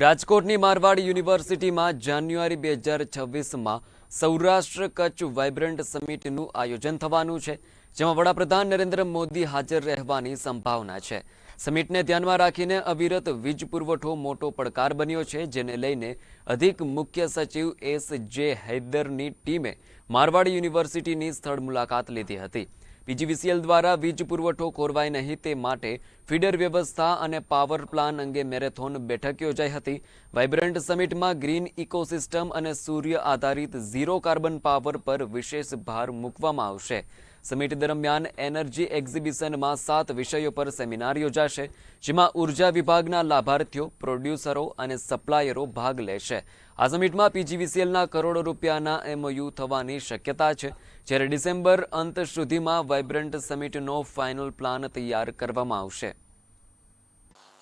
રાજકોટની મારવાડ યુનિવર્સિટીમાં જાન્યુઆરી બે હજાર છવ્વીસમાં સૌરાષ્ટ્ર કચ્છ વાઇબ્રન્ટ સમિટનું આયોજન થવાનું છે, જેમાં વડાપ્રધાન નરેન્દ્ર મોદી હાજર રહેવાની સંભાવના છે. સમિટને ધ્યાનમાં રાખીને અવિરત વીજ પુરવઠો મોટો પડકાર બન્યો છે, જેને લઈને અધિક મુખ્ય સચિવ એસ જે હૈદરની ટીમે મારવાડ યુનિવર્સિટીની સ્થળ મુલાકાત લીધી હતી. પીજીવીસીએલ દ્વારા વીજ પુરવઠો ખોરવાય નહીં તે માટે ફીડર વ્યવસ્થા અને પાવર પ્લાન અંગે મેરેથોન બેઠક યોજાઈ હતી. વાઇબ્રન્ટ સમિટમાં ગ્રીન ઇકોસિસ્ટમ અને સૂર્ય આધારિત ઝીરો કાર્બન પાવર પર વિશેષ ભાર મૂકવામાં આવશે. સમિટ દરમિયાન એનર્જી એક્ઝિબિશનમાં સાત વિષયો પર સેમિનાર યોજાશે, જેમાં ઊર્જા વિભાગના લાભાર્થીઓ, પ્રોડ્યુસરો અને સપ્લાયરો ભાગ લેશે. આ સમિટમાં પીજીવીસીએલના કરોડો રૂપિયાના એમઓયુ થવાની શક્યતા છે, જ્યારે ડિસેમ્બર અંત સુધીમાં વાઇબ્રન્ટ સમિટનો ફાઇનલ પ્લાન તૈયાર કરવામાં આવશે.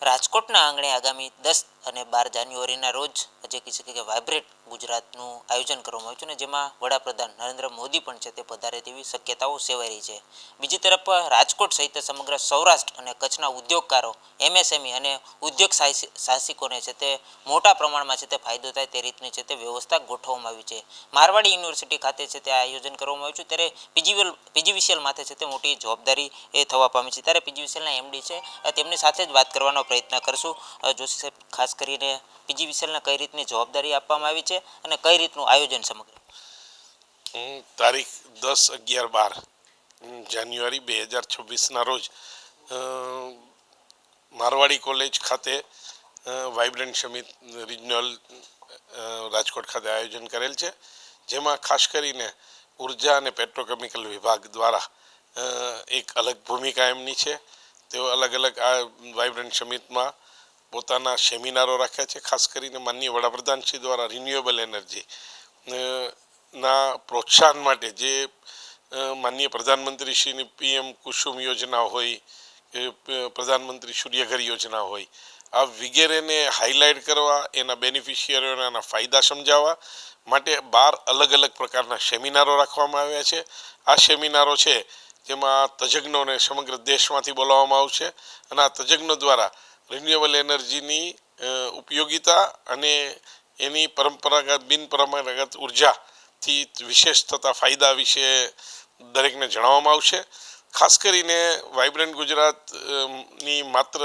રાજકોટના આંગણે આગામી દસ અને બાર જાન્યુઆરીના રોજ જે કહી શકે કે વાઇબ્રેટ ગુજરાતનું આયોજન કરવામાં આવ્યું છે ને જેમાં વડાપ્રધાન નરેન્દ્ર મોદી પણ છે તે પધારે તેવી શક્યતાઓ સેવાઈ રહી છે. બીજી તરફ, રાજકોટ સહિત સમગ્ર સૌરાષ્ટ્ર અને કચ્છના ઉદ્યોગકારો, એમએસએમઈ અને ઉદ્યોગ સાહસી- સાહસિકોને છે તે મોટા પ્રમાણમાં છે તે ફાયદો થાય તે રીતની છે તે વ્યવસ્થા ગોઠવવામાં આવી છે. મારવાડી યુનિવર્સિટી ખાતે છે તે આયોજન કરવામાં આવ્યું છે. ત્યારે પીજીવીએલ, પીજીવીસીએલ માથે છે તે મોટી જવાબદારી એ થવા પામી છે. ત્યારે પીજીવીસીએલના એમડી છે, તેમની સાથે જ વાત કરવાનો પ્રયત્ન કરશું. જોશી સાહેબ, ખાસ કરીને પીજીવીસીએલને કઈ રીતની જવાબદારી આપવામાં આવી છે અને કઈ રીતનું આયોજન સમગ્ર? હું તારીખ દસ અગિયાર બાર જાન્યુઆરી બે હજાર છવ્વીસના રોજ મારવાડી કોલેજ ખાતે વાઇબ્રન્ટ સમિત રિજનલ રાજકોટ ખાતે આયોજન કરેલ છે, જેમાં ખાસ કરીને ઊર્જા અને પેટ્રોકેમિકલ વિભાગ દ્વારા એક અલગ ભૂમિકા એમની છે. તેઓ અલગ અલગ આ વાઇબ્રન્ટ સમિટમાં પોતાના સેમિનારો રાખ્યા છે, ખાસ કરીને માનનીય વડાપ્રધાનશ્રી દ્વારા રિન્યુએબલ એનર્જી. ના પ્રોત્સાહન માટે જે માનનીય પ્રધાનમંત્રીશ્રીની પીએમ કુસુમ યોજના હોય પ્રધાનમંત્રી સૂર્યઘર યોજના હોય, આ વગેરેને હાઇલાઇટ કરવા, એના બેનિફિશિયરીઓના ફાયદા સમજાવવા માટે બાર અલગ અલગ પ્રકારના સેમિનારો રાખવામાં આવ્યા છે. આ સેમિનારો છે, જેમાં તજજ્ઞોને સમગ્ર દેશમાંથી બોલાવવામાં આવશે અને આ તજજ્ઞો દ્વારા રિન્યુએબલ એનર્જીની અ, ઉપયોગિતા અને એની પરંપરાગત બિનપરંપરાગત ઉર્જાથી વિશેષ થતા ફાયદા વિશે દરેકને જણાવવામાં આવશે. ખાસ કરીને વાઇબ્રન્ટ ગુજરાતની માત્ર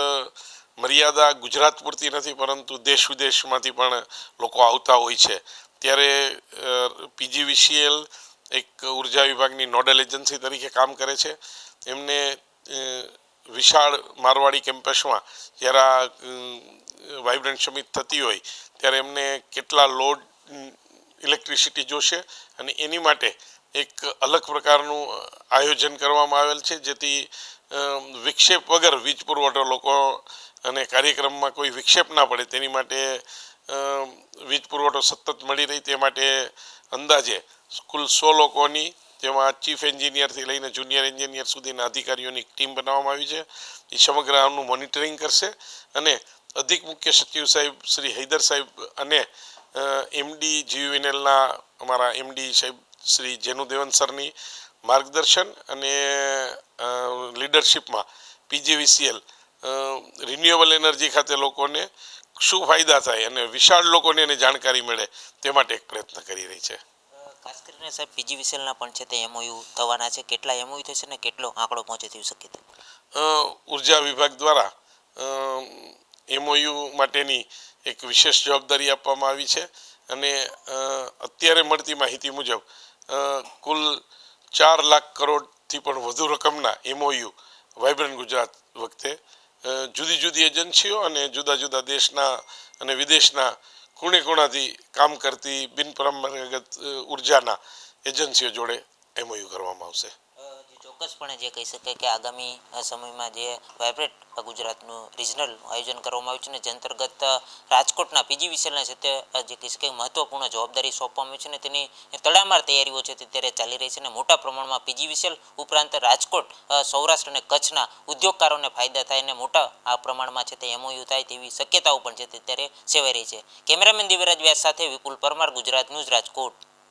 મર્યાદા ગુજરાત પૂરતી નથી પરંતુ દેશ વિદેશમાંથી પણ લોકો આવતા હોય છે. ત્યારે પીજીવીસીએલ એક ઊર્જા વિભાગની નોડલ એજન્સી તરીકે કામ કરે છે. એમને વિશાળ મારવાડી કેમ્પસમાં જ્યારે આ વાઇબ્રન્ટ સમિટ થતી હોય, ત્યારે એમને કેટલા લોડ ઇલેક્ટ્રિસિટી જોશે અને એની માટે એક અલગ પ્રકારનું આયોજન કરવામાં આવેલ છે, જેથી વિક્ષેપ વગર વીજ પુરવઠો લોકો અને કાર્યક્રમમાં કોઈ વિક્ષેપ ના પડે, તેની માટે વીજ પુરવઠો સતત મળી રહી, તે માટે અંદાજે કુલ સો લોકોની જેમાં ચીફ એન્જિનિયરથી લઈને જુનિયર એન્જિનિયર સુધીના અધિકારીઓની ટીમ બનાવવામાં આવી છે. એ સમગ્ર આનું મોનિટરિંગ કરશે અને અધિક મુખ્ય સચિવ સાહેબ શ્રી હૈદર સાહેબ અને એમડી જીયુએનએલના અમારા એમડી સાહેબ શ્રી જેનુ દેવન સરની માર્ગદર્શન અને લીડરશિપમાં પીજીવીસીએલ રિન્યુએબલ એનર્જી ખાતે લોકોને શું ફાયદા થાય અને વિશાળ લોકોને એની જાણકારી મળે તે માટે એક પ્રયત્ન કરી રહી છે. ખાસ કરીને સાહેબ પીજીવીસીએલના પણ છે તે એમઓયુ થવાના છે. કેટલા એમઓયુ થશે ને કેટલો આંકડો પહોંચે તેવી શક્યતા? ઊર્જા વિભાગ દ્વારા એમઓયુ માટેની એક વિશેષ જવાબદારી આપવામાં આવી છે અને અત્યારે મળતી માહિતી મુજબ કુલ ચાર લાખ કરોડથી પણ વધુ રકમના એમઓયુ વાઇબ્રન્ટ ગુજરાત વખતે જુદી જુદી એજન્સીઓ અને જુદા જુદા દેશના અને વિદેશના ખૂણે ખૂણાથી કામ કરતી બિનપરંપરાગત ઉર્જાના એજન્સીઓ જોડે એમઓયુ કરવામાં આવશે. ચોક્કસપણે જે કહી શકાય કે આગામી સમયમાં જે વાઇબ્રેટ ગુજરાતનું રિજનલ આયોજન કરવામાં આવ્યું છે અને જે અંતર્ગત રાજકોટના રાજકોટના વિસેલને છે તે જે કહી શકાય મહત્વપૂર્ણ જવાબદારી સોંપવામાં આવી છે અને તેની તડામાર તૈયારીઓ છે તે અત્યારે ચાલી રહી છે અને મોટા પ્રમાણમાં પીજી વિસેલ ઉપરાંત રાજકોટ સૌરાષ્ટ્ર અને કચ્છના ઉદ્યોગકારોને ફાયદા થાય અને મોટા આ પ્રમાણમાં છે તે એમઓયુ થાય તેવી શક્યતાઓ પણ છે તે અત્યારે સેવાઈ રહી છે. કેમેરામેન દિવ્યરાજ વ્યાસ સાથે વિપુલ પરમાર, ગુજરાત ન્યૂઝ રાજકોટ.